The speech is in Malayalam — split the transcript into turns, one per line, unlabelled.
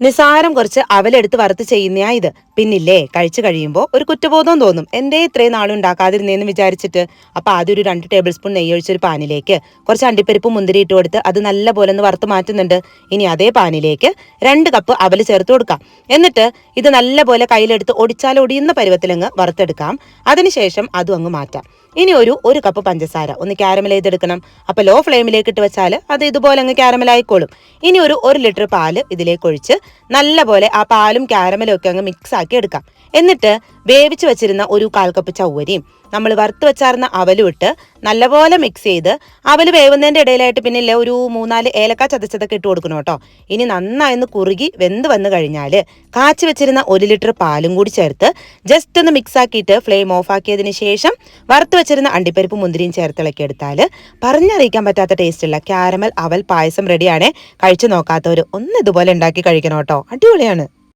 നിസാരം കുറച്ച് അവലെടുത്ത് വറുത്ത് ചെയ്യുന്നയാ ഇത്. പിന്നില്ലേ കഴിച്ചു കഴിയുമ്പോൾ ഒരു കുറ്റബോധം തോന്നും. എന്തേ ഇത്രയും നാളും ഉണ്ടാക്കാതിരുന്നേന്ന് വിചാരിച്ചിട്ട്. അപ്പൊ ആദ്യം ഒരു രണ്ട് ടേബിൾ സ്പൂൺ നെയ്യ് ഒഴിച്ചൊരു പാനിലേക്ക് കുറച്ച് അണ്ടിപ്പരിപ്പ് മുന്തിരി ഇട്ട് കൊടുത്ത് അത് നല്ല പോലെ ഒന്ന് വറുത്ത് മാറ്റുന്നുണ്ട്. ഇനി അതേ പാനിലേക്ക് രണ്ട് കപ്പ് അവൽ ചേർത്ത് കൊടുക്കാം. എന്നിട്ട് ഇത് നല്ല പോലെ കയ്യിലെടുത്ത് ഒടിച്ചാൽ ഒടിയുന്ന പരുവത്തിലങ്ങ് വറുത്തെടുക്കാം. അതിനുശേഷം അതും അങ്ങ് മാറ്റാം. ഇനി ഒരു ഒരു കപ്പ് പഞ്ചസാര. ഒന്ന് ക്യാരമൽ ചെയ്തെടുക്കണം. അപ്പൊ ലോ ഫ്ലെയിമിലേക്ക് ഇട്ട് വെച്ചാൽ അത് ഇതുപോലെ അങ്ങ് ക്യാരമൽ ആയിക്കോളും. ഇനി ഒരു ഒരു ലിറ്റർ പാൽ ഇതിലേക്ക് ഒഴിച്ച് നല്ല പോലെ ആ പാലും ക്യാരമലും ഒക്കെ അങ്ങ് മിക്സ് ആക്കി എടുക്കാം. എന്നിട്ട് വേവിച്ച് വെച്ചിരുന്ന ഒരു കാൽ കപ്പ് ചവ്വരിയും നമ്മൾ വറുത്ത് വെച്ചാർന്ന അവലും ഇട്ട് നല്ലപോലെ മിക്സ് ചെയ്ത് അവൽ വേവുന്നതിന്റെ ഇടയിലായിട്ട് പിന്നെ ഇല്ലേ ഒരു മൂന്നാൽ ഏലക്ക ചതച്ചതൊക്കെ ഇട്ട് കൊടുക്കണം കേട്ടോ. ഇനി നന്നായി ഒന്ന് കുറുകി വെന്ത് വന്നു കഴിഞ്ഞാൽ കാച്ചി വെച്ചിരുന്ന ഒരു ലിറ്റർ പാലും കൂടി ചേർത്ത് ജസ്റ്റ് ഒന്ന് മിക്സ് ആക്കിയിട്ട് ഫ്ലെയിം ഓഫ് ആക്കിയതിന് ശേഷം വറുത്ത് വെച്ചിരുന്ന അണ്ടിപ്പരിപ്പ് മുന്തിരിയും ചേർത്തിളക്കി എടുത്താൽ പറഞ്ഞറിയിക്കാൻ പറ്റാത്ത ടേസ്റ്റുള്ള ക്യാരമൽ അവൽ പായസം റെഡിയാണ് കഴിച്ചു നോക്കാത്തവർ ഒന്ന് ഇതുപോലെ ഉണ്ടാക്കി കഴിക്കണം കേട്ടോ. അടിപൊളിയാണ്.